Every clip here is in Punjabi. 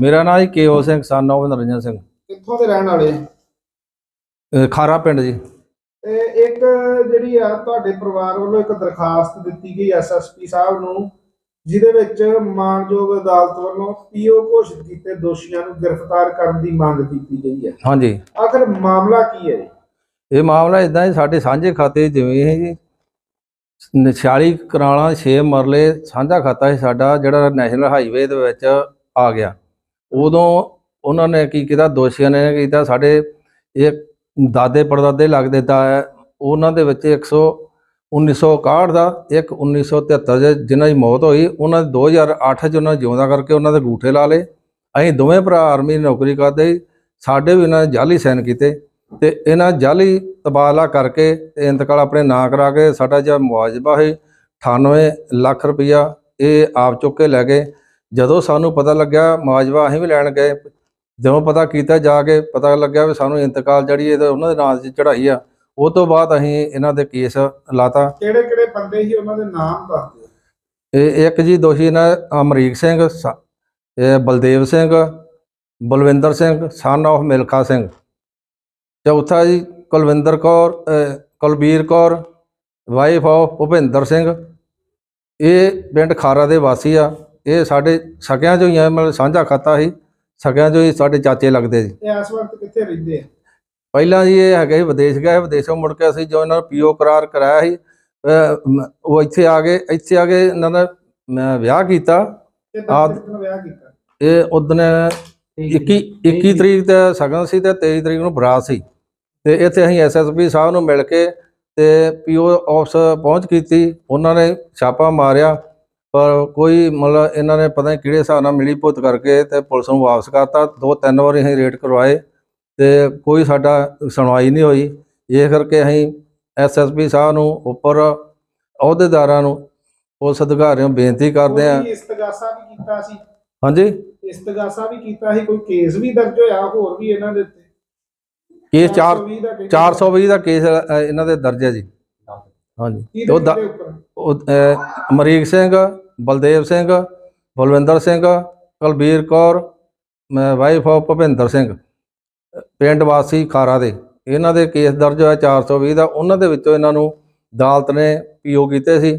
ਮੇਰਾ ਨਾਮ ਜੀ ਕੇਓ ਸਿੰਘ ਸਨ of ਨਰਿੰਦਰ ਸਿੰਘ। ਕਿੱਥੋਂ ਦੇ ਰਹਿਣ ਵਾਲੇ ਅਹ ਖਾਰਾ ਪਿੰਡ ਜੀ। ਤੇ ਇੱਕ ਜਿਹੜੀ ਆ ਤੁਹਾਡੇ ਪਰਿਵਾਰ ਵੱਲੋਂ ਇੱਕ ਦਰਖਾਸਤ ਦਿੱਤੀ ਗਈ ਐਸਐਸਪੀ ਸਾਹਿਬ ਨੂੰ ਜਿਹਦੇ ਵਿੱਚ ਮਾਨਯੋਗ ਅਦਾਲਤ ਵੱਲੋਂ ਪੀਓ ਘੋਸ਼ਿਤ ਕੀਤੇ ਦੋਸ਼ੀਆਂ ਨੂੰ ਗ੍ਰਿਫਤਾਰ ਕਰਨ ਦੀ ਮੰਗ ਕੀਤੀ ਗਈ ਹੈ। ਹਾਂਜੀ। ਆਖਰ ਮਾਮਲਾ ਕੀ ਹੈ ਜੀ? ਇਹ ਮਾਮਲਾ ਇਦਾਂ ਹੀ ਸਾਡੇ ਸਾਂਝੇ ਖਾਤੇ 'ਚ ਜਿਵੇਂ ਹੈ ਜੀ 46 ਕਰਾਲਾਂ 6 ਮਰਲੇ ਸਾਂਝਾ ਖਾਤਾ ਸੀ ਸਾਡਾ ਜਿਹੜਾ ਨੈਸ਼ਨਲ ਹਾਈਵੇ ਦੇ ਵਿੱਚ ਆ ਗਿਆ। ਉਦੋਂ ਉਹਨਾਂ ਨੇ ਕੀ ਕੀਤਾ ਦੋਸ਼ੀਆਂ ਨੇ ਕੀਤਾ ਸਾਡੇ ਇਹ ਦਾਦੇ ਪੜਦਾਦੇ ਲੱਗਦੇ ਤਾਂ ਹੈ, ਉਹਨਾਂ ਦੇ ਵਿੱਚ 100 1961 ਦਾ ਇੱਕ 1973 ਦੇ ਜਿਨ੍ਹਾਂ ਦੀ ਮੌਤ ਹੋਈ ਉਹਨਾਂ ਦੇ 2008 ਚ ਉਹਨਾਂ ਜਿਉਂਦਾ ਕਰਕੇ ਉਹਨਾਂ ਦੇ ਗੂਠੇ ਲਾ ਲਏ। ਅਸੀਂ ਦੋਵੇਂ ਭਰਾ ਆਰਮੀ ਨੌਕਰੀ ਕਰਦੇ ਸਾਡੇ ਵੀ ਉਹਨਾਂ ਨੇ ਜਾਲੀ ਸਾਈਨ ਕੀਤੇ ਤੇ ਇਹਨਾਂ ਜਾਲੀ ਤਬਾਦਲਾ ਕਰਕੇ ਤੇ ਇੰਤਕਾਲ ਆਪਣੇ ਨਾਂ ਕਰਾ ਕੇ ਸਾਡਾ ਜਿਹੜਾ ਮੁਆਵਜ਼ਾ ਹੈ 98 ਲੱਖ ਰੁਪਇਆ ਇਹ ਆਪ ਚੁੱਕ ਕੇ ਲੈ ਗਏ। ਜਦੋਂ ਸਾਨੂੰ ਪਤਾ ਲੱਗਿਆ ਮੁਆਵਜ਼ਾ ਅਸੀਂ ਵੀ ਲੈਣ ਗਏ ਜਦੋਂ ਪਤਾ ਕੀਤਾ ਜਾ ਕੇ ਪਤਾ ਲੱਗਿਆ ਵੀ ਸਾਨੂੰ ਇੰਤਕਾਲ ਜਿਹੜੀ ਇਹ ਤਾਂ ਉਹਨਾਂ ਦੇ ਨਾਂ 'ਚ ਚੜਾਈ ਆ ਉਹ ਤੋਂ ਬਾਅਦ ਅਸੀਂ ਇਹਨਾਂ ਦੇ ਕੇਸ ਲਾਤਾ। ਕਿਹੜੇ ਕਿਹੜੇ ਬੰਦੇ ਸੀ ਉਹਨਾਂ ਦੇ ਨਾਮ ਦੱਸ ਦਿਓ। ਇਹ ਇੱਕ ਜੀ ਦੋਸ਼ੀ ਨੇ ਅਮਰੀਕ ਸਿੰਘ ਇਹ ਬਲਦੇਵ ਸਿੰਘ ਬਲਵਿੰਦਰ ਸਿੰਘ ਸਨ of ਮਿਲਖਾ ਸਿੰਘ। ਚੌਥਾ ਜੀ ਕੁਲਵਿੰਦਰ ਕੌਰ ਕੁਲਬੀਰ ਕੌਰ ਵਾਈਫ of ਭੁਪਿੰਦਰ ਸਿੰਘ। ਇਹ ਪਿੰਡ ਖਾਰਾ ਦੇ ਵਾਸੀ ਆ। ਇਹ ਸਾਡੇ ਸਕਿਆਂ ਚੋਂ ਹੀ ਆ ਮਤਲਬ ਸਾਂਝਾ ਖਾਤਾ ਸੀ ਸਕਿਆਂ ਚੋਂ ਹੀ ਸਾਡੇ ਚਾਚੇ ਲੱਗਦੇ ਜੀ ਇਹ ਇਸ ਵਕਤ ਕਿੱਥੇ ਰਹਿੰਦੇ ਆ? ਪਹਿਲਾਂ ਜੀ ਇਹ ਹੈਗੇ ਸੀ ਵਿਦੇਸ਼ ਗਏ ਵਿਦੇਸ਼ੋਂ ਮੁੜ ਕੇ ਅਸੀਂ ਜੋ ਇਹਨਾਂ ਨੂੰ ਪੀਓ ਕਰਾਰ ਕਰਾਇਆ ਸੀ ਅਹ, ਉਹ ਇੱਥੇ ਆ ਗਏ ਇੱਥੇ ਆ ਕੇ ਇਹਨਾਂ ਦਾ ਮੈਂ ਵਿਆਹ ਕੀਤਾ। ਤੇ ਨੂੰ ਵਿਆਹ ਕੀਤਾ? ਇਹ ਉਦਨ 21 21 ਤਰੀਕ ਤੇ ਸਗਨ ਸੀ ਤੇ 23 ਤਰੀਕ ਨੂੰ ਬਰਾਤ ਸੀ। ਤੇ ਇੱਥੇ ਅਸੀਂ ਐਸਐਸਪੀ ਸਾਹਿਬ ਨੂੰ ਮਿਲ ਕੇ ਤੇ ਪੀਓ ਆਫਿਸ ਪਹੁੰਚ ਕੀਤੀ ਉਹਨਾਂ ਨੇ ਛਾਪਾ ਮਾਰਿਆ। ਪਰ ਕੋਈ ਮਤਲਬ ਇਹਨਾਂ ਨੇ ਪਤਾ ਨਹੀਂ ਕਿਹੜੇ ਹਿਸਾਬ ਨਾਲ ਮਿਲੀ ਭੁੱਤ ਕਰਕੇ ਤੇ ਪੁਲਿਸ ਨੂੰ ਵਾਪਸ ਕਰਤਾ ਦੋ ਤਿੰਨ ਵਾਰੀ ਅਸੀਂ ਰੇਡ ਕਰਵਾਏ ਤੇ ਕੋਈ ਸਾਡਾ ਸੁਣਵਾਈ ਨਹੀਂ ਹੋਈ। ਇਹ ਕਰਕੇ ਅਸੀਂ ਐਸਐਸਪੀ ਸਾਹਿਬ ਨੂੰ ਉੱਪਰ ਅਹੁਦੇਦਾਰਾਂ ਨੂੰ ਪੁਲਿਸ ਅਧਿਕਾਰੀਆਂ ਨੂੰ ਬੇਨਤੀ ਕਰਦੇ ਕੋਈ ਇਸਤਗਾਸਾ ਵੀ ਕੀਤਾ ਸੀ? ਹਾਂਜੀ? ਇਸਤਗਾਸਾ ਵੀ ਕੀਤਾ ਸੀ? ਕੋਈ ਕੇਸ ਵੀ ਦਰਜ ਹੋਇਆ ਹੋਰ ਵੀ ਇਹਨਾਂ ਦੇ ਉੱਤੇ? ਕੇਸ 4 420 ਦਾ ਕੇਸ 420 ਦਾ ਕੇਸ ਅ, ਇਹਨਾਂ ਦੇ ਦਰਜ ਹੈ ਜੀ। ਹਾਂਜੀ। ਉਹ ਦ- ਅਮਰੀਕ ਸਿੰਘ, ਬਲਦੇਵ ਸਿੰਘ, ਬਲਵਿੰਦਰ ਸਿੰਘ, ਕੁਲਬੀਰ ਕੌਰ ਵਾਈਫ ਆਫ ਭੁਪਿੰਦਰ ਸਿੰਘ, ਪਿੰਡ ਵਾਸੀ ਖਾਰਾ ਦੇ। ਇਹਨਾਂ ਦੇ ਕੇਸ ਦਰਜ ਹੋਇਆ 420 ਦਾ। ਉਹਨਾਂ ਦੇ ਵਿੱਚੋਂ ਇਹਨਾਂ ਨੂੰ ਅਦਾਲਤ ਨੇ ਪੀਓ ਕੀਤੇ ਸੀ।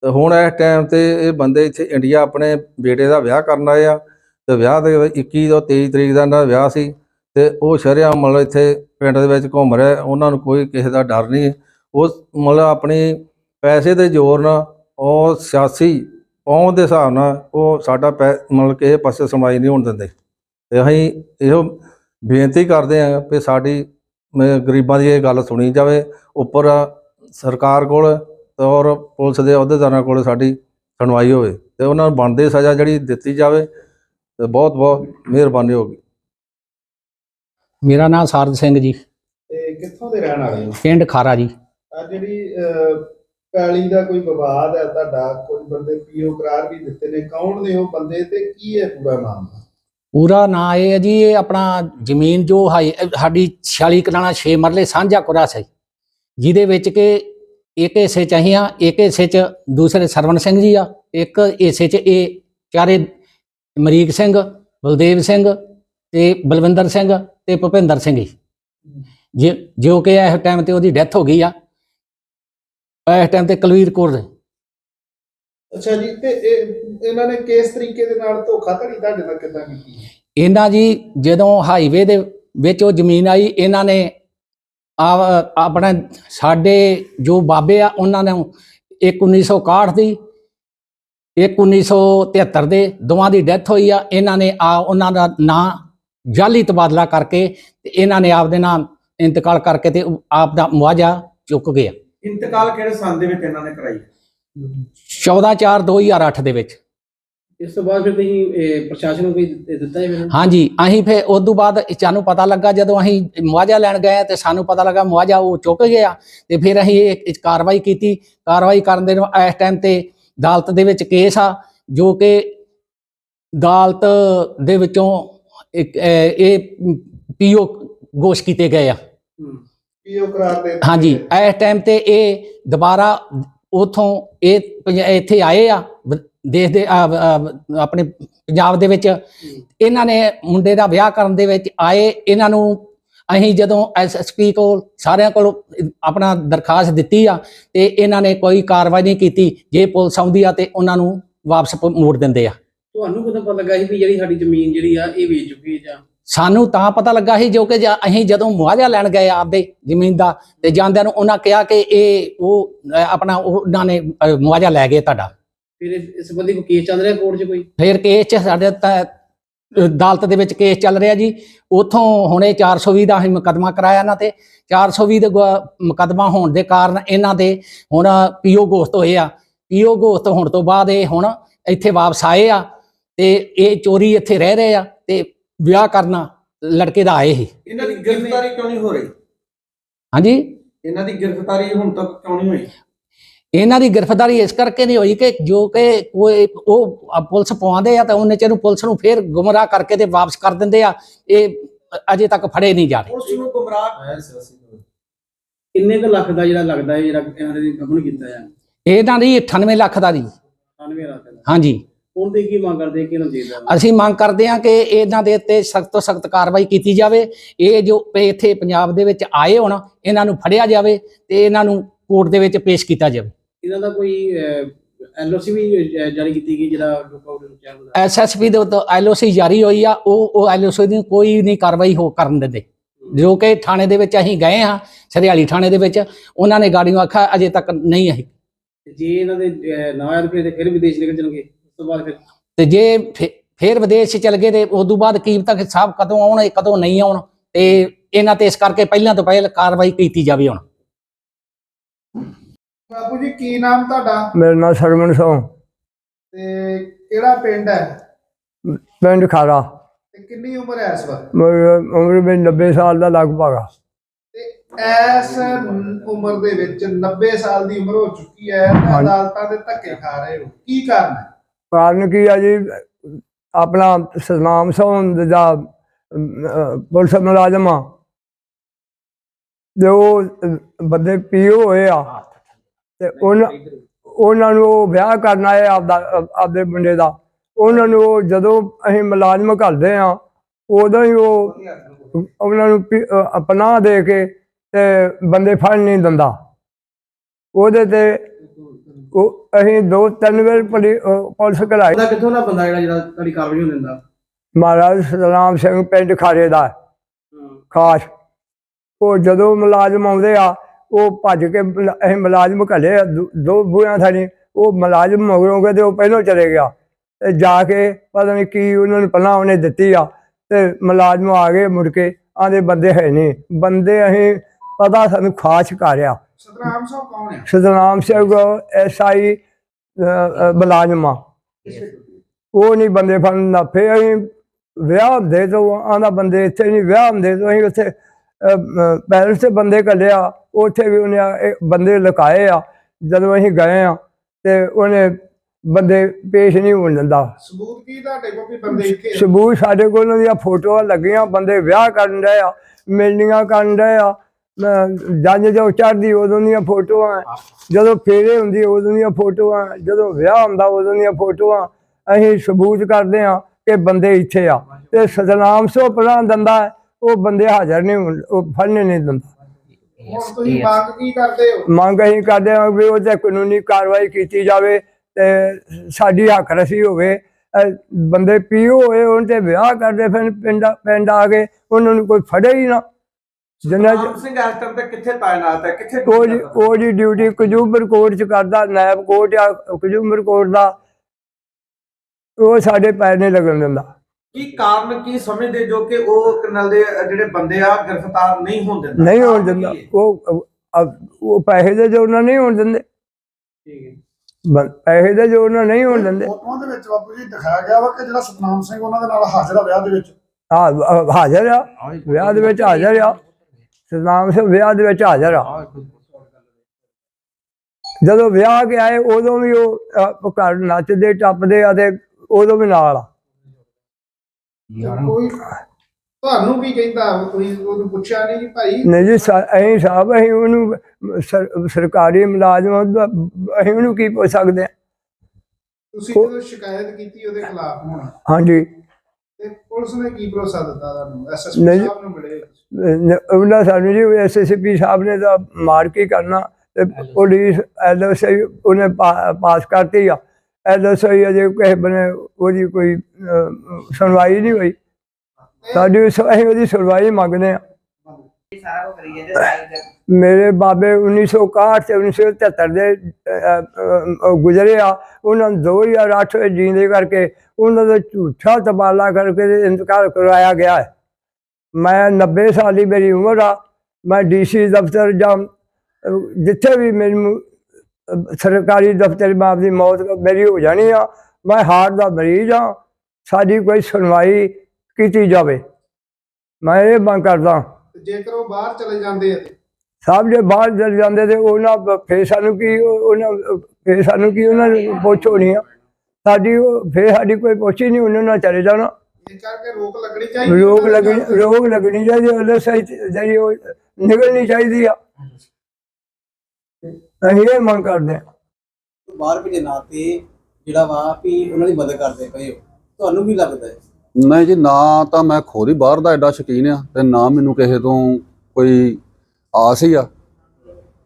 ਤੇ ਹੁਣ ਇਸ ਟਾਈਮ ਤੇ ਇਹ ਬੰਦੇ ਇੱਥੇ ਇੰਡੀਆ ਆਪਣੇ ਬੇਟੇ ਦਾ ਵਿਆਹ ਕਰਨ ਆਏ ਆ। ਤੇ ਵਿਆਹ ਦੇ ਵਿੱਚ 21 ਤੋਂ 23 ਤਰੀਕ ਦਾ ਇਹਨਾਂ ਦਾ ਵਿਆਹ ਸੀ। ਤੇ ਉਹ ਸ਼ਰਿਆ ਮਤਲਬ ਇੱਥੇ ਪਿੰਡ ਦੇ ਵਿੱਚ ਘੁੰਮ ਰਿਹਾ। ਉਹਨਾਂ ਨੂੰ ਕੋਈ ਕਿਸੇ ਦਾ ਡਰ ਨਹੀਂ। ਉਹ ਮਤਲਬ ਆਪਣੀ ਪੈਸੇ ਦੇ ਜ਼ੋਰ ਨਾਲ ਉਹ ਸਿਆਸੀ ਪਹੁੰਚ ਦੇ ਹਿਸਾਬ ਨਾਲ ਉਹ ਸਾਡਾ ਪੈ- ਮਤਲਬ ਕਿ ਇਹ ਪਾਸੇ ਸੁਣਵਾਈ ਨਹੀਂ ਹੋਣ ਦਿੰਦੇ। ਤੇ ਅਸੀਂ ਇਹੋ ਬੇਨਤੀ ਕਰਦੇ ਹਾਂ ਕਿ ਸਾਡੀ ਗਰੀਬਾਂ ਦੀ ਇਹ ਗੱਲ ਸੁਣੀ ਜਾਵੇ ਉੱਪਰ ਸਰਕਾਰ ਕੋਲ ਔਰ ਪੁਲਿਸ ਦੇ ਅਹੁਦੇਦਾਰਾਂ ਕੋਲ ਸਾਡੀ ਸੁਣਵਾਈ ਹੋਵੇ ਤੇ ਉਹਨਾਂ ਨੂੰ ਬਣਦੀ ਸਜ਼ਾ ਜਿਹੜੀ ਦਿੱਤੀ ਜਾਵੇ ਤੇ ਬਹੁਤ ਬਹੁਤ ਮਿਹਰਬਾਨੀ ਹੋਗੀ ਮੇਰਾ ਨਾਮ ਸਾਰਦ ਸਿੰਘ ਜੀ। ਤੇ ਕਿੱਥੋਂ ਦੇ ਰਹਿਣ ਵਾਲੇ ਹੋ? ਪਿੰਡ ਖਾਰਾ ਜੀ। ਆ ਜਿਹੜੀ ਪੈਲੀ ਦਾ ਕੋਈ ਵਿਵਾਦ ਹੈ ਤੁਹਾਡਾ ਕੁਝ ਬੰਦੇ ਪੀਓ ਕਰਾਰ ਵੀ ਦਿੱਤੇ ਨੇ ਕੌਣ ਨੇ ਉਹ ਬੰਦੇ ਤੇ ਕੀ ਹੈ ਪੂਰਾ ਮਾਮਲਾ? ਪੂਰਾ ਨਾਂ ਇਹ ਹੈ ਜੀ ਇਹ ਆਪਣਾ ਜ਼ਮੀਨ ਜੋ ਹਾਈ ਸਾਡੀ 46 ਕਨਾਲਾ 6 ਮਰਲੇ ਸਾਂਝਾ ਕੁਰਾ ਸੀ ਜਿਹਦੇ ਵਿੱਚ ਕਿ ਇੱਕ ਹਿੱਸੇ ਚ ਅਸੀਂ ਆ ਇੱਕ ਹਿੱਸੇ ਚ ਦੂਸਰੇ ਸਰਵਣ ਸਿੰਘ ਜੀ ਆ ਇੱਕ ਹਿੱਸੇ ਚ ਇਹ ਚਾਰੇ ਅਮਰੀਕ ਸਿੰਘ ਬਲਦੇਵ ਸਿੰਘ ਤੇ ਬਲਵਿੰਦਰ ਸਿੰਘ ਤੇ ਭੁਪਿੰਦਰ ਸਿੰਘ ਜੀ। ਜੇ- ਜੋ ਕਿ ਇਸ ਟਾਈਮ ਤੇ ਉਹਦੀ ਡੈਥ ਹੋ ਗਈ ਆ। ਇਸ ਟਾਈਮ ਤੇ ਕੁਲਵੀਰ ਕੌਰ ਦੇ। ਅੱਛਾ ਜੀ ਤੇ ਇਹ ਇਹਨਾਂ ਨੇ ਕਿਸ ਤਰੀਕੇ ਦੇ ਨਾਲ ਧੋਖਾਧੜੀ ਤੁਹਾਡੇ ਨਾਲ ਕਿੱਦਾਂ ਕੀਤੀ? ਇਹਨਾਂ ਜੀ ਜਦੋਂ ਹਾਈਵੇ ਦੇ ਵਿੱਚ ਉਹ ਜ਼ਮੀਨ ਆਈ ਇਹਨਾਂ ਨੇ ਆ- ਆਪਣਾ ਸਾਡੇ ਜੋ ਬਾਬੇ ਆ ਉਹਨਾਂ ਨੇ ਇੱਕ 1961 ਦੀ ਇੱਕ 1973 ਦੇ ਦੋਵਾਂ ਦੀ ਡੈਥ ਹੋਈ ਆ। ਇਹਨਾਂ ਨੇ ਆ ਉਹਨਾਂ ਦਾ ਨਾਂ ਜਾਲੀ ਤਬਾਦਲਾ ਕਰਕੇ ਤੇ ਇਹਨਾਂ ਨੇ ਆਪਦੇ ਨਾਮ ਇੰਤਕਾਲ ਕਰਕੇ ਤੇ ਆਪ ਦਾ ਮੁਆਵਜ਼ਾ ਚੁੱਕ ਗਿਆ। ਇੰਤਕਾਲ ਕਿਹੜੇ ਸੰਨ ਦੇ ਵਿੱਚ ਇਹਨਾਂ ਨੇ ਕਰਾਈ? 14 4 2008 ਦੇ ਵਿੱਚ। ਇਸ ਤੋਂ ਬਾਅਦ ਫਿਰ ਤੁਸੀਂ ਇਹ, ਪ੍ਰਸ਼ਾਸਨ ਨੂੰ ਕੋਈ ਦਿੱਤਾ ਹੈ ਫਿਰ? ਹਾਂਜੀ ਅਸੀਂ ਫਿਰ ਉਸ ਤੋਂ ਬਾਅਦ ਸਾਨੂੰ ਪਤਾ ਲੱਗਾ ਜਦੋਂ ਅਸੀਂ ਮੁਆਵਜ਼ਾ ਲੈਣ ਗਏ ਤੇ ਸਾਨੂੰ ਪਤਾ ਲੱਗਾ ਮੁਆਵਜ਼ਾ ਉਹ ਚੁੱਕ ਗਿਆ ਤੇ ਫਿਰ ਅਸੀਂ ਇਹ ਇਹ ਕਾਰਵਾਈ ਕੀਤੀ। ਕਾਰਵਾਈ ਕਰਨ ਦੇ ਨੂੰ ਇਸ ਟਾਈਮ ਤੇ ਅਦਾਲਤ ਦੇ ਵਿੱਚ ਕੇਸ ਆ ਜੋ ਕਿ ਅਦਾਲਤ ਦੇ ਵਿੱਚੋਂ ਇੱਕ ਅਹ, ਇਹ ਪੀਓ ਗੋਸ਼ ਕੀਤੇ ਗਏ ਆ। ਪੀਓ ਕਰਾਰ ਦੇ ਹਾਂਜੀ ਇਸ ਟਾਈਮ ਤੇ ਇਹ ਦੁਬਾਰਾ ਉਥੋਂ ਇਹ ਪੰਜ- ਇੱਥੇ ਆਏ ਆ ਦੇਸ਼ ਦੇ ਅਹ, ਆਪਣੇ ਪੰਜਾਬ ਦੇ ਵਿੱਚ। ਇਹਨਾਂ ਨੇ ਮੁੰਡੇ ਦਾ ਵਿਆਹ ਕਰਨ ਦੇ ਵਿੱਚ ਆਏ। ਇਹਨਾਂ ਨੂੰ ਅਸੀਂ ਜਦੋਂ ਐਸਐਸਪੀ ਕੋਲ ਸਾਰਿਆਂ ਕੋਲ ਆਪਣਾ ਦਰਖਾਸਤ ਦਿੱਤੀ ਆ ਤੇ ਇਹਨਾਂ ਨੇ ਕੋਈ ਕਾਰਵਾਈ ਨਹੀਂ ਕੀਤੀ। ਜੇ ਪੁਲਿਸ ਆਉਂਦੀ ਆ ਤੇ ਉਹਨਾਂ ਨੂੰ ਵਾਪਸ ਪ- ਮੋੜ ਦਿੰਦੇ ਆ। ਤੁਹਾਨੂੰ ਕਦੋਂ ਪਤਾ ਲੱਗਾ ਸੀ ਵੀ ਜਿਹੜੀ ਸਾਡੀ ਜ਼ਮੀਨ ਜਿਹੜੀ ਆ ਇਹ ਵੇਚ ਚੁੱਕੀ ਹੈ ਜਾਂ ਸਾਨੂੰ ਤਾਂ ਪਤਾ ਲੱਗਾ ਸੀ ਜੋ ਕਿ ਅਸੀਂ ਜਦੋਂ ਮੁਆਵਜ਼ਾ ਲੈਣ ਗਏ ਆਪਦੇ ਜ਼ਮੀਨ ਦਾ ਤੇ ਜਾਂਦਿਆਂ ਨੂੰ ਉਹਨਾਂ ਕਿਹਾ ਕਿ ਇਹ ਉਹ ਆਪਣਾ ਉਹ- ਉਹਨਾਂ ਨੇ ਮੁਆਵਜ਼ਾ ਲੈ ਗਏ ਤੁਹਾਡਾ। ਫਿਰ ਇਸ ਸੰਬੰਧੀ ਕੋਈ ਕੇਸ ਚੱਲ ਰਿਹਾ ਕੋਰਟ 'ਚ ਕੋਈ? ਫਿਰ ਕੇਸ ਚ ਸਾਡੇ ਅਦਾਲਤ ਦੇ ਵਿੱਚ ਕੇਸ ਚੱਲ ਰਿਹਾ ਜੀ। ਉਥੋਂ ਹੁਣੇ 420 ਦਾ ਅਸੀਂ ਮੁਕੱਦਮਾ ਕਰਾਇਆ ਇਹਨਾਂ ਤੇ। 420 ਦੇ ਮੁਕੱਦਮਾ ਹੋਣ ਦੇ ਕਾਰਨ ਇਹਨਾਂ ਦੇ ਹੁਣ ਪੀਓ ਗੋਸ਼ਤ ਹੋਏ ਆ। ਪੀਓ ਗੋਸ਼ਤ ਹੋਣ ਤੋਂ ਬਾਅਦ ਇਹ ਹੁਣ ਇੱਥੇ ਵਾਪਸ ਆਏ ਆ ਤੇ ਇਹ ਚੋਰੀ ਇੱਥੇ ਰਹਿ ਰਹੇ ਆ ਤੇ ਵਿਆਹ ਕਰਨਾ ਲੜਕੇ ਦਾ ਆਏ ਸੀ। ਇਹਨਾਂ ਦੀ ਗ੍ਰਿਫਤਾਰੀ ਕਿਉਂ ਨਹੀਂ ਹੋ ਰਹੀ? ਹਾਂਜੀ? ਇਹਨਾਂ ਦੀ ਗ੍ਰਿਫਤਾਰੀ ਹੁਣ ਤੱਕ ਕਿਉਂ ਨਹੀਂ ਹੋਈ? ਇਹਨਾਂ ਦੀ ਗ੍ਰਿਫਤਾਰੀ ਇਸ ਕਰਕੇ ਨਹੀਂ ਹੋਈ ਕਿ ਜੋ ਕਿ ਕੋਈ ਉਹ ਪੁਲਿਸ ਪਵਾਉਂਦੇ ਆ ਤਾਂ ਉਹਨੇ ਚਿਰ ਨੂੰ ਪੁਲਿਸ ਨੂੰ ਫੇਰ ਗੁੰਮਰਾਹ ਕਰਕੇ ਤੇ ਵਾਪਸ ਕਰ ਦਿੰਦੇ ਆ। ਇਹ ਅਜੇ ਤੱਕ ਫੜੇ ਨਹੀਂ ਜਾ ਰਹੇ। ਉਸ ਨੂੰ ਗੁੰਮਰਾਹ ਕਿੰਨੇ ਕੁ ਲੱਖ ਦਾ ਜਿਹੜਾ ਲੱਗਦਾ ਹੈ ਜਿਹੜਾ ਇਹਨਾਂ ਦੇ ਗਬਨ ਕੀਤਾ ਹੈ? ਇਹਨਾਂ ਦੀ 98 ਲੱਖ ਦਾ ਜੀ। 98 ਲੱਖ ਦਾ। ਹਾਂਜੀ। ਤੇ ਕੀ ਮੰਗ ਕਰਦੇ ਕਿ ਇਹਨਾਂ ਦੇ? ਦਾ ਅਸੀਂ ਮੰਗ ਕਰਦੇ ਹਾਂ ਕਿ ਇਹਨਾਂ ਦੇ ਉੱਤੇ ਸਖਤ ਤੋਂ ਸਖਤ ਕਾਰਵਾਈ ਕੀਤੀ ਜਾਵੇ। ਇਹ ਜੋ ਇੱਥੇ ਪੰਜਾਬ ਦੇ ਵਿੱਚ ਆਏ ਹੋਣ ਇਹਨਾਂ ਨੂੰ ਫੜਿਆ ਜਾਵੇ ਤੇ ਇਹਨਾਂ ਨੂੰ ਕੋਰਟ ਦੇ ਵਿੱਚ ਪੇਸ਼ ਕੀਤਾ ਜਾਵੇ। ਇਹਨਾਂ ਦਾ ਕੋਈ ਐਲਓਸੀ ਵੀ ਜਾਰੀ ਕੀਤੀ ਗਈ ਜਿਹੜਾ ਲੁੱਕਆਊਟ ਹੁੰਦਾ ਐਸਐਸਪੀ ਦੇ ਉੱਤੇ ਐਲਓਸੀ ਜਾਰੀ ਹੋਈ ਆ ਉਹ ਉਹ ਐਲਓਸੀ ਦੀ ਕੋਈ ਨਹੀਂ ਕਾਰਵਾਈ ਹੋ ਕਰਨ ਦਿੰਦੇ। ਜੋ ਕਿ ਥਾਣੇ ਦੇ ਵਿੱਚ ਅਸੀਂ ਗਏ ਹਾਂ ਸਰਿਆਲੀ ਥਾਣੇ ਦੇ ਵਿੱਚ ਉਹਨਾਂ ਨੇ ਗਾੜੀਆਂ ਆਖਿਆ ਅਜੇ ਤੱਕ ਨਹੀਂ ਆਈ। ਜੇ ਇਹਨਾਂ ਦੇ ਨਾ ਆਏ ਤੇ ਫਿਰ ਵਿਦੇਸ਼ ਨਿਕਲ ਜਾਣਗੇ? ਤੋਂ ਬਾਅਦ ਫਿਰ ਤੇ ਜੇ ਫੇਰ ਵਿਦੇਸ਼ 'ਚ ਚਲ ਗਏ ਤੇ ਉਸ ਤੋਂ ਬਾਅਦ ਕੀ ਤੱਕ ਸਾਹਿਬ ਕਦੋਂ ਆਉਣ ਕਦੋਂ ਨਹੀਂ ਆਉਣ ਤੇ ਇਹਨਾਂ ਤੇ ਇਸ ਕਰਕੇ ਪਹਿਲਾਂ ਤੋਂ ਪਹਿਲਾਂ ਕਾਰਵਾਈ ਕੀਤੀ ਜਾਵੇ ਹੁਣ। ਬਾਪੂ ਜੀ ਕੀ ਨਾਮ ਤੁਹਾਡਾ? ਮੇਰਾ ਨਾਮ ਸਰਵਣ ਸੋਂ ਤੇ ਕਿਹੜਾ ਪਿੰਡ ਹੈ? ਪਿੰਡ ਖਾਰਾ। ਤੇ ਕਿੰਨੀ ਉਮਰ ਹੈ ਇਸ ਵਕਤ? ਮੇਰੀ ਉਮਰ ਵੀ 90 ਸਾਲ ਦਾ ਲਗਭਗ ਆ। ਤੇ ਇਸ ਉਮਰ ਦੇ ਵਿੱਚ 90 ਸਾਲ ਦੀ ਉਮਰ ਹੋ ਚੁੱਕੀ ਹੈ ਤੇ। ਅਦਾਲਤਾਂ ਦੇ ਧੱਕੇ ਖਾ ਰਹੇ ਹੋ। ਕੀ ਕਾਰਨ ਹੈ? ਕਾਰਨ ਕੀ ਆ ਜੀ? ਆਪਣਾ ਸਤਨਾਮ ਸਿੰਘ ਦਾ ਪੁਲਿਸ ਮੁਲਾਜ਼ਮ ਆ। ਤੇ ਉਹ ਬੰਦੇ ਪੀਓ ਹੋਏ ਆ। ਤੇ ਉਹਨਾਂ ਉਹਨਾਂ ਨੂੰ ਉਹ ਵਿਆਹ ਕਰਨਾ ਹੈ ਆਪਦਾ, ਆਪਦੇ ਮੁੰਡੇ ਦਾ। ਉਹਨਾਂ ਨੂੰ ਉਹ ਜਦੋਂ ਅਸੀਂ ਮੁਲਾਜ਼ਮ ਘੱਲਦੇ ਆ, ਉਦੋਂ ਹੀ ਉਹ, ਉਹਨਾਂ ਨੂੰ ਪਨਾਹ ਦੇ ਕੇ ਤੇ ਬੰਦੇ ਫੜ ਨਹੀਂ ਦਿੰਦਾ। ਉਹਦੇ ਤੇ ਉਹ ਅਸੀਂ ਦੋ ਤਿੰਨ ਵਾਰ ਪੁਲੀ- ਅਹ ਪੁਲਿਸ ਘਲਾਈ ਉਹਦਾ ਕਿੱਥੋਂ ਦਾ ਬੰਦਾ ਜਿਹੜਾ ਜਿਹੜਾ ਤੁਹਾਡੀ ਕਾਰਵਾਈ ਹੋਣ ਦਿੰਦਾ? ਮਹਾਰਾਜ ਸਤਨਾਮ ਸਿੰਘ ਪਿੰਡ ਖਾਰੇ ਦਾ। ਖਾਸ। ਉਹ ਜਦੋਂ ਮੁਲਾਜ਼ਮ ਆਉਂਦੇ ਆ ਉਹ ਭੱਜ ਕੇ ਮੁਲਾ- ਅਸੀਂ ਮੁਲਾਜ਼ਮ ਘੱਲੇ ਆ, ਦੋ- ਦੋ ਬੂਹਿਆਂ ਥਾਣੀ ਉਹ ਮੁਲਾਜ਼ਮ ਮਗਰੋਂ ਗਏ ਤੇ ਉਹ ਪਹਿਲਾਂ ਚਲੇ ਗਿਆ। ਤੇ ਜਾ ਕੇ ਪਤਾ ਨਹੀਂ ਕੀ ਉਹਨਾਂ ਨੂੰ ਪਹਿਲਾਂ ਉਹਨੇ ਦਿੱਤੀ ਆ ਤੇ ਮੁਲਾਜ਼ਮ ਆ ਗਏ ਮੁੜ ਕੇ ਆਂਦੇ ਬੰਦੇ ਹੈ ਨਹੀਂ ਬੰਦੇ ਅਸੀਂ ਪਤਾ ਸਾਨੂੰ ਖਾਸ ਕਰਿਆ। ਸਤਨਾਮ ਸਿੰਘ ਕੌਣ ਹੈ ਸਤਨਾਮ ਸਿੰਘ ਐਸਆਈ ਮੁਲਾਜ਼ਮ ਆ। ਉਹ ਨਹੀਂ ਬੰਦੇ ਫੜਨ ਦਾ ਫੇ ਅਸੀਂ ਵਿਆਹ ਹੁੰਦੇ ਤੋਂ ਆਂਦਾ ਬੰਦੇ ਇੱਥੇ ਨਹੀਂ ਵਿਆਹ ਹੁੰਦੇ ਤੋਂ ਅਸੀਂ ਉੱਥੇ ਪੈਰਸ ਤੇ ਬੰਦੇ ਕੱਢਿਆ। ਉੱਥੇ ਵੀ ਉਹਨੇ ਬੰਦੇ ਲੁਕਾਏ ਆ। ਜਦੋਂ ਅਸੀਂ ਗਏ ਆ ਤੇ ਉਹਨੇ ਬੰਦੇ ਪੇਸ਼ ਨਹੀਂ ਹੋਣ ਦਿੰਦਾ। ਸਬੂਤ ਕੀ ਤੁਹਾਡੇ ਕੋਲ ਵੀ ਬੰਦੇ ਇੱਥੇ? ਸਬੂਤ ਸਾਡੇ ਕੋਲ ਉਹਨਾਂ ਦੀਆਂ ਫੋਟੋਆਂ ਲੱਗੀਆਂ। ਬੰਦੇ ਵਿਆਹ ਕਰਨ ਰਹੇ ਆ ਮਿਲਣੀਆਂ ਕਰਨ ਰਹੇ ਆ। ਜੰਜ ਜੋ ਚੜ੍ਹਦੀ ਉਦੋਂ ਦੀਆਂ ਫੋਟੋਆਂ ਜਦੋਂ ਫੇਰੇ ਹੁੰਦੀ ਉਦੋਂ ਦੀਆਂ ਫੋਟੋਆਂ ਜਦੋਂ ਵਿਆਹ ਹੁੰਦਾ ਉਦੋਂ ਦੀਆਂ ਫੋਟੋਆਂ ਅਸੀਂ ਸਬੂਤ ਕਰਦੇ ਆ ਕਿ ਬੰਦੇ ਇੱਥੇ ਆ। ਤੇ ਸਤਨਾਮ ਸੋ ਪਰਾਂ ਦੰਦਾ ਉਹ ਬੰਦੇ ਹਾਜ਼ਰ ਨਹੀਂ ਉਹ ਫੜਨੇ ਨਹੀਂ ਦਿੰਦਾ। ਤੁਸੀਂ ਮੰਗ ਕੀ ਕਰਦੇ ਹੋ? ਮੰਗ ਅਸੀਂ ਕਰਦੇ ਹਾਂ ਵੀ ਉਹ ਤੇ ਕਾਨੂੰਨੀ ਕਾਰਵਾਈ ਕੀਤੀ ਜਾਵੇ ਤੇ ਸਾਡੀ ਹੱਕ ਰਸੀ ਹੋਵੇ। ਬੰਦੇ ਪੀਓ ਹੋਏ ਉਹਨਾਂ ਤੇ ਵਿਆਹ ਕਰਦੇ ਫਿਰ ਪਿੰਡ ਪਿੰਡ ਆ ਕੇ ਉਹਨਾਂ ਨੂੰ ਕੋਈ ਫੜੇ ਹੀ ਨਾ। ਜਿੰਨਾ ਸਤਨਾਮ ਸਿੰਘ ਟਾਈਮ ਤੇ ਕਿੱਥੇ ਤਾਇਨਾਤ ਹੈ? ਕਿੱਥੇ ਉਹ ਜੀ? ਉਹ ਜੀ ਡਿਊਟੀ ਕਜੂਬਰ ਕੋਰਟ ਚ ਕਰਦਾ ਨਾਇਬ ਕੋਰਟ ਆ ਕਜੂਬਰ ਕੋਰਟ ਦਾ। ਉਹ ਸਾਡੇ ਪੈਰ ਨਹੀਂ ਲੱਗਣ ਦਿੰਦਾ। ਕੀ ਕਾਰਨ ਕੀ ਸਮਝਦੇ ਜੋ ਕਿ ਉਹ ਕਰਨਲ ਦੇ ਜਿਹੜੇ ਬੰਦੇ ਆ ਗ੍ਰਿਫਤਾਰ ਨਹੀਂ ਹੋਣ ਦਿੰਦਾ? ਨਹੀਂ ਹੋਣ ਕਾਰਨ ਦਿੰਦਾ। ਕੀ ਹੈ? ਉਹ ਅਹ ਉਹ ਪੈਸੇ ਦੇ ਜੋ ਉਹਨਾਂ ਨਹੀਂ ਹੋਣ ਦਿੰਦੇ। ਠੀਕ ਹੈ। ਬ- ਪੈਸੇ ਦੇ ਜੋ ਉਹਨਾਂ ਨਹੀਂ ਹੋਣ ਦਿੰਦੇ। ਫੋਟੋਆਂ ਦੇ ਵਿੱਚ ਬਾਪੂ ਜੀ ਦਿਖਾਇਆ ਗਿਆ ਵਾ ਕਿ ਜਿਹੜਾ ਸਤਨਾਮ ਸਿੰਘ ਉਹਨਾਂ ਦੇ ਨਾਲ ਹਾਜ਼ਰ ਆ ਵਿਆਹ ਦੇ ਵਿੱਚ। ਹਾਂ ਅਹ ਹਾਜ਼ਰ ਆ। ਵਿਆਹ ਦੇ ਵਿੱਚ ਹਾਜ਼ਰ ਆ। ਸਤਨਾਮ ਸਿੰਘ ਵਿਆਹ ਦੇ ਵਿੱਚ ਹਾਜ਼ਰ ਆ। ਜਦੋਂ ਵਿਆਹ ਕੇ ਆਏ ਉਦੋਂ ਵੀ ਉਹ ਘਰ ਨੱਚਦੇ ਟੱਪਦੇ ਆ ਤੇ ਉਦੋਂ ਵੀ ਨਾਲ ਆ। ਤੁਹਾਨੂੰ ਕੀ ਕਹਿੰਦਾ? ਕੋਈ ਉਹਨੂੰ ਪੁੱਛਿਆ ਨਹੀਂ ਭਾਈ? ਨਹੀਂ ਜੀ ਅਸੀਂ ਸਾਹਿਬ ਅਸੀਂ ਉਹਨੂੰ ਸਰ- ਸਰਕਾਰੀ ਮੁਲਾਜ਼ਮ ਅਸੀਂ ਉਹਨੂੰ ਕੀ ਪੁੱਛ ਸਕਦੇ ਆ? ਤੁਸੀਂ ਜਦੋਂ ਸ਼ਿਕਾਇਤ ਕੀਤੀ ਉਹਦੇ ਖਿਲਾਫ ਹੁਣ। ਹਾਂਜੀ। ਤੇ ਪੁਲਿਸ ਨੇ ਕੀ ਭਰੋਸਾ ਦਿੱਤਾ ਤੁਹਾਨੂੰ? ਐਸਐਸਪੀ ਨਹੀਂ। ਸਾਹਿਬ ਨੂੰ ਮਿਲੇ ਨ- ਉਹਨਾਂ ਸਾਨੂੰ ਜੀ ਐਸਐਸਪੀ ਸਾਹਿਬ ਨੇ ਤਾਂ ਮਾਰ ਕੇ ਕਰਨਾ ਤੇ ਪੁਲਿਸ ਐਲਓਸੀ ਉਹਨੇ ਪਾ- ਪਾਸ ਕਰਤੀ ਆ। ਐਲਓਸੀ ਅਜੇ ਕਿਸੇ ਬਨੇ ਉਹਦੀ ਕੋਈ ਅਹ, ਸੁਣਵਾਈ ਨਹੀਂ ਹੋਈ। ਸਾਡੀ ਅਸੀਂ ਉਹਦੀ ਸੁਣਵਾਈ ਮੰਗਦੇ ਆ। ਮੇਰੇ ਬਾਬੇ 1961 ਤੇ 1973 ਦੇ ਅਹ, ਅਹ, ਗੁਜ਼ਰੇ ਆ ਉਹਨਾਂ ਨੂੰ 2008 ਵਿੱਚ ਜੀਂਦੇ ਕਰਕੇ ਉਹਨਾਂ ਦਾ ਝੂਠਾ ਤਬਾਲਾ ਕਰਕੇ ਤੇ ਇੰਤਕਾਲ ਕਰਾਇਆ ਗਿਆ ਹੈ। ਮੈਂ 90 ਸਾਲ ਦੀ ਮੇਰੀ ਉਮਰ ਆ ਮੈਂ ਡੀਸੀ ਦਫ਼ਤਰ ਜਾਂ ਅਹ, ਜਿੱਥੇ ਵੀ ਮੈਨੂੰ ਅਹ, ਸਰਕਾਰੀ ਦਫ਼ਤਰ ਮਾਂ ਦੀ ਮੌਤ ਮੇਰੀ ਹੋ ਜਾਣੀ ਆ ਮੈਂ ਹਾਰਟ ਦਾ ਮਰੀਜ਼ ਆ ਸਾਡੀ ਕੋਈ ਸੁਣਵਾਈ ਕੀਤੀ ਜਾਵੇ। ਮੈਂ ਇਹ ਮੰਗ ਕਰਦਾ ਤੇ ਜੇਕਰ ਉਹ ਬਾਹਰ ਚਲੇ ਜਾਂਦੇ ਆ ਤੇ? ਸਭ ਜੇ ਬਾਹਰ ਚਲ ਜਾਂਦੇ ਤੇ ਉਹਨਾਂ ਫੇਰ ਸਾਨੂੰ ਕੀ ਉਹ- ਉਹਨਾਂ ਫੇਰ ਸਾਨੂੰ ਕੀ ਉਹਨਾਂ ਨੂੰ ਪੁੱਛ ਹੋਣੀ ਆ? ਸਾਡੀ ਉਹ- ਫੇਰ ਸਾਡੀ ਕੋਈ ਪੁੱਛ ਹੀ ਨਹੀਂ ਉਹਨਾਂ ਨਾਲ ਚਲੇ ਜਾਣਾ। ਇਸ ਕਰਕੇ ਰੋਕ ਲੱਗਣੀ ਚਾਹੀਦੀ ਰੋਗ ਦੇ ਲੱਗਣੀ ਰੋਗ ਲੱਗਣੀ ਚਾਹੀਦੀ ਉਹਦੇ ਸਹੀ ਜਿਹੜੀ ਉਹ ਨਿਕਲਣੀ ਚਾਹੀਦੀ ਆ। ਅਸੀਂ ਇਹ ਮੰਗ ਕਰਦੇ ਹਾਂ ਬਾਹਰ ਭੇਜੇ ਨਾਂ ਤੇ ਜਿਹੜਾ ਵਾ ਵੀ ਉਹਨਾਂ ਦੀ ਮਦਦ ਕਰਦੇ ਪਏ ਹੋ। ਤੁਹਾਨੂੰ ਕੀ ਲੱਗਦਾ ਹੈ? ਨਹੀਂ ਜੀ ਨਾ ਤਾਂ ਮੈਂ ਖੁਦ ਹੀ ਬਾਹਰ ਦਾ ਐਡਾ ਸ਼ੌਕੀਨ ਆ ਤੇ ਨਾ ਮੈਨੂੰ ਕਿਸੇ ਤੋਂ ਕੋਈ ਆਸ ਹੀ ਆ।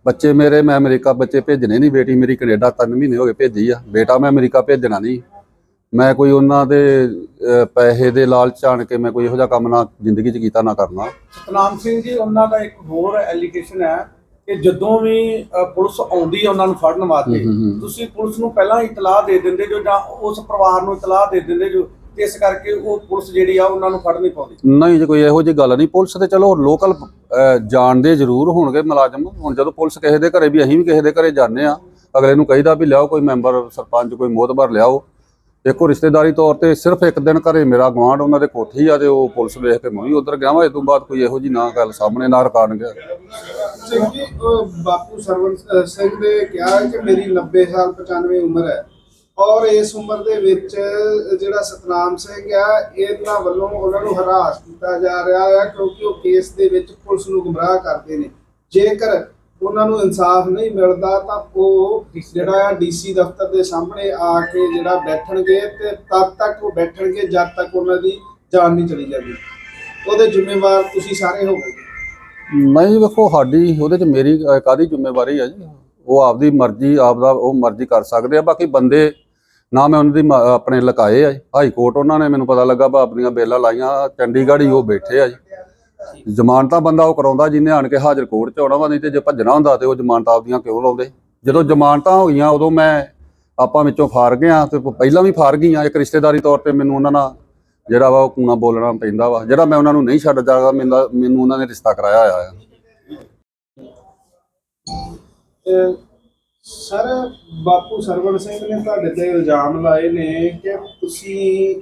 ਬੱਚੇ ਮੇਰੇ ਮੈਂ ਅਮਰੀਕਾ ਬੱਚੇ ਭੇਜਣੇ ਨਹੀਂ ਬੇਟੀ ਮੇਰੀ ਕੈਨੇਡਾ ਤਿੰਨ ਮਹੀਨੇ ਹੋ ਗਏ ਭੇਜੀ ਆ। ਬੇਟਾ ਮੈਂ ਅਮਰੀਕਾ ਭੇਜਣਾ ਨਹੀਂ। ਮੈਂ ਕੋਈ ਉਹਨਾਂ ਦੇ ਪੈਸੇ ਦੇ ਲਾਲਚ ਆਣ ਕੇ ਮੈਂ ਕੋਈ ਇਹੋ ਜਿਹਾ ਕੰਮ ਨਾ ਜ਼ਿੰਦਗੀ 'ਚ ਕੀਤਾ ਨਾ ਕਰਨਾ। ਸਤਨਾਮ ਸਿੰਘ ਜੀ ਉਹਨਾਂ ਦਾ ਇੱਕ ਹੋਰ ਐਲੀਗੇਸ਼ਨ ਹੈ ਕਿ ਜਦੋਂ ਵੀ ਪੁਲਿਸ ਆਉਂਦੀ ਹੈ ਉਹਨਾਂ ਨੂੰ ਫੜਨ ਵਾਸਤੇ। ਤੁਸੀਂ ਪੁਲਿਸ ਨੂੰ ਪਹਿਲਾਂ ਇਤਲਾਹ ਦੇ ਦਿੰਦੇ ਜੋ ਜਾਂ ਉਸ ਪਰਿਵਾਰ ਨੂੰ ਇਤਲਾਹ ਦੇ ਦਿੰਦੇ ਜੋ ਤੇ ਇਸ ਕਰਕੇ ਉਹ ਪੁਲਿਸ ਜਿਹੜੀ ਆ ਉਹਨਾਂ ਨੂੰ ਫੜ ਨਹੀਂ ਪਾਉਂਦੀ। ਨਹੀਂ ਜੀ ਕੋਈ ਇਹੋ ਜਿਹੀ ਗੱਲ ਨਹੀਂ। ਪੁਲਿਸ ਤੇ ਚਲੋ ਲੋਕਲ ਜਾਣਦੇ ਜ਼ਰੂਰ ਹੋਣਗੇ ਮੁਲਾਜ਼ਮ। ਹੁਣ ਜਦੋਂ ਪੁਲਿਸ ਕਿਸੇ ਦੇ ਘਰੇ ਵੀ ਅਸੀਂ ਵੀ ਕਿਸੇ ਦੇ ਘਰੇ ਜਾਂਦੇ ਆ ਅਗਲੇ ਨੂੰ ਕਹੀਦਾ ਵੀ ਲਿਆਓ ਕੋਈ ਮੈਂਬਰ ਸਰਪੰਚ ਕੋਈ ਮੋਹਤਬਰ ਲਿਆਓ। ਦੇਖੋ ਰਿਸ਼ਤੇਦਾਰੀ ਤੌਰ ਤੇ ਸਿਰਫ ਇੱਕ ਦਿਨ ਘਰੇ ਮੇਰਾ ਗਵਾਂਢ ਉਹਨਾਂ ਦੇ ਕੋਠੀ ਆ ਤੇ ਉਹ ਪੁਲਿਸ ਵੇਖ ਕੇ ਮੈਂ ਵੀ ਉਧਰ ਗਿਆ ਵਾ। ਇਸ ਤੋਂ ਬਾਅਦ ਕੋਈ ਇਹੋ ਜੀ ਨਾ ਗੱਲ ਸਾਹਮਣੇ ਨਾ ਰਿਕਾਰਡ ਗਿਆ। ਸਿੰਘ ਜੀ ਬਾਪੂ ਸਰਵਨ ਸਿੰਘ ਨੇ ਕਿਹਾ ਕਿ ਮੇਰੀ 90 ਸਾਲ 95 ਉਮਰ ਹੈ। ਔਰ ਇਸ ਉਮਰ ਦੇ ਵਿੱਚ ਜਿਹੜਾ ਸਤਨਾਮ ਸਿੰਘ ਆ ਇਹਨਾਂ ਵੱਲੋਂ ਉਹਨਾਂ ਨੂੰ ਹਰਾਸ ਕੀਤਾ ਜਾ ਰਿਹਾ ਹੈ ਕਿਉਂਕਿ ਉਹ ਕੇਸ ਦੇ ਵਿੱਚ ਪੁਲਿਸ ਨੂੰ ਗੁੰਮਰਾਹ ਕਰਦੇ ਨੇ। ਜੇਕਰ ਉਹਨਾਂ ਨੂੰ ਇਨਸਾਫ ਨਹੀਂ ਮਿਲਦਾ ਤਾਂ ਉਹ ਜਿਹੜਾ ਡੀਸੀ ਦਫ਼ਤਰ ਦੇ ਸਾਹਮਣੇ ਆ ਕੇ ਜਿਹੜਾ ਬੈਠਣਗੇ ਤੇ ਤਦ ਤੱਕ ਉਹ ਬੈਠਣਗੇ ਜਦ ਤੱਕ ਉਹਨਾਂ ਦੀ ਜਾਨ ਨਹੀਂ ਚਲੀ ਜਾਂਦੀ। ਉਹਦੇ ਜ਼ਿੰਮੇਵਾਰ ਤੁਸੀਂ ਸਾਰੇ ਹੋਵੋਗੇ? ਨਹੀਂ ਵੇਖੋ ਸਾਡੀ ਉਹਦੇ ਚ ਮੇਰੀ ਅਹ, ਕਾਹਦੀ ਜ਼ਿੰਮੇਵਾਰੀ ਹੈ ਜੀ? ਉਹ ਆਪਦੀ ਮਰਜ਼ੀ ਆਪਦਾ ਉਹ ਮਰਜ਼ੀ ਕਰ ਸਕਦੇ ਆ ਬਾਕੀ ਬੰਦੇ ਨਾ ਮੈਂ ਉਹਨਾਂ ਦੀ ਆਪਣੇ ਲਕਾਏ ਆ ਹਾਈ ਕੋਰਟ ਉਹਨਾਂ ਨੇ ਮੈਨੂੰ ਪਤਾ ਲੱਗਾ ਬਾ ਆਪਣੀਆਂ ਬੇਲਾਂ ਲਾਈਆਂ, ਚੰਡੀਗੜ੍ਹ ਹੀ ਉਹ ਬੈਠੇ ਆ ਜੀ। ਜ਼ਮਾਨਤਾਂ ਬੰਦਾ ਉਹ ਕਰਾਉਂਦਾ ਜਿਹਨੇ ਆਣ ਕੇ ਹਾਜ਼ਰ ਕੋਰਟ ਚ ਆਉਣਾ ਵਾ, ਨਹੀਂ ਤੇ ਜੇ ਭੱਜਣਾ ਹੁੰਦਾ ਤੇ ਉਹ ਜ਼ਮਾਨਤਾਂ ਆਪਦੀਆਂ ਕਿਉਂ ਲਾਉਂਦੇ? ਜਦੋਂ ਜ਼ਮਾਨਤਾਂ ਹੋ ਗਈਆਂ, ਉਦੋਂ ਮੈਂ ਆਪਾਂ ਵਿੱਚੋਂ ਫਾਰ ਗਿਆ ਤੇ ਪਹਿਲਾਂ ਵੀ ਫਾਰ ਗਈਆਂ ਇੱਕ ਰਿਸ਼ਤੇਦਾਰੀ ਤੌਰ ਤੇ ਮੈਨੂੰ ਉਹਨਾਂ ਨਾਲ ਜਿਹੜਾ ਵਾ ਉਹ ਕੂਣਾ ਬੋਲਣਾ ਪੈਂਦਾ ਵਾ। ਜਿਹੜਾ ਮੈਂ ਉਹਨਾਂ ਨੂੰ ਨਹੀਂ ਛੱਡ ਜਾਗਾ ਮੈਨੂੰ ਉਹਨਾਂ ਨੇ ਰਿਸ਼ਤਾ ਕਰਾਇਆ ਹੋਇਆ ਆ। ਸਰ, ਬਾਪੂ ਸਰਵਣ ਸਿੰਘ ਨੇ ਤੁਹਾਡੇ ਤੇ ਇਲਜ਼ਾਮ ਲਾਏ ਨੇ ਕਿ ਤੁਸੀਂ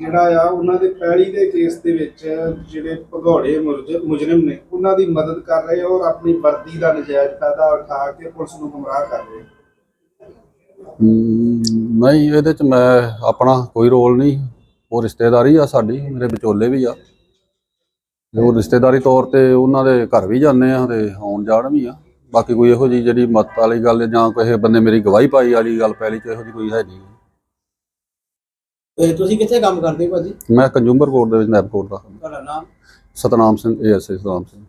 ਜਿਹੜਾ ਆ, ਉਹਨਾਂ ਦੇ ਪਹਿਲੀ ਦੇ ਕੇਸ ਦੇ ਵਿੱਚ ਜਿਹੜੇ ਭਗੌੜੇ ਮੁਜਰਮ ਨੇ, ਉਹਨਾਂ ਦੀ ਮਦਦ ਕਰ ਰਹੇ ਹੋ ਔਰ ਆਪਣੀ ਵਰਦੀ ਦਾ ਨਜਾਇਜ਼ ਫਾਇਦਾ ਉਠਾ ਕੇ ਪੁਲਿਸ ਨੂੰ ਗੁੰਮਰਾਹ ਕਰ ਰਹੇ ਨਹੀਂ, ਇਹਦੇ ਚ ਮੈਂ ਆਪਣਾ ਕੋਈ ਰੋਲ ਨਹੀਂ। ਉਹ ਰਿਸ਼ਤੇਦਾਰੀ ਆ ਸਾਡੀ, ਮੇਰੇ ਵਿਚੋਲੇ ਵੀ ਆ। ਤੇ ਉਹ ਰਿਸ਼ਤੇਦਾਰੀ ਤੌਰ ਤੇ ਉਹਨਾਂ ਦੇ ਘਰ ਵੀ ਜਾਂਦੇ ਆ ਤੇ ਆਉਣ ਜਾਣ ਵੀ ਆ। ਬਾਕੀ ਕੋਈ ਇਹੋ ਜੀ ਜਿਹੜੀ ਮਤ ਵਾਲੀ ਗੱਲ ਜਾਂ ਕਿਸੇ ਬੰਦੇ ਮੇਰੀ ਗਵਾਹੀ ਪਾਈ ਵਾਲੀ ਗੱਲ ਪਹਿਲੀ ਚ ਇਹੋ ਜੀ ਕੋਈ ਹੈ ਨਹੀਂ। ਤੇ ਤੁਸੀਂ ਕਿੱਥੇ ਕੰਮ ਕਰਦੇ ਹੋ ਭਾਜੀ? ਮੈਂ ਕੰਜ਼ੂਮਰ ਕੋਰਟ ਦੇ ਵਿੱਚ ਨੈਬ ਕੋਰਟ ਦਾ। ਤੁਹਾਡਾ ਨਾਮ? ਸਤਨਾਮ ਸਿੰਘ ਏਐਸਏ ਸਤਨਾਮ ਸਿੰਘ।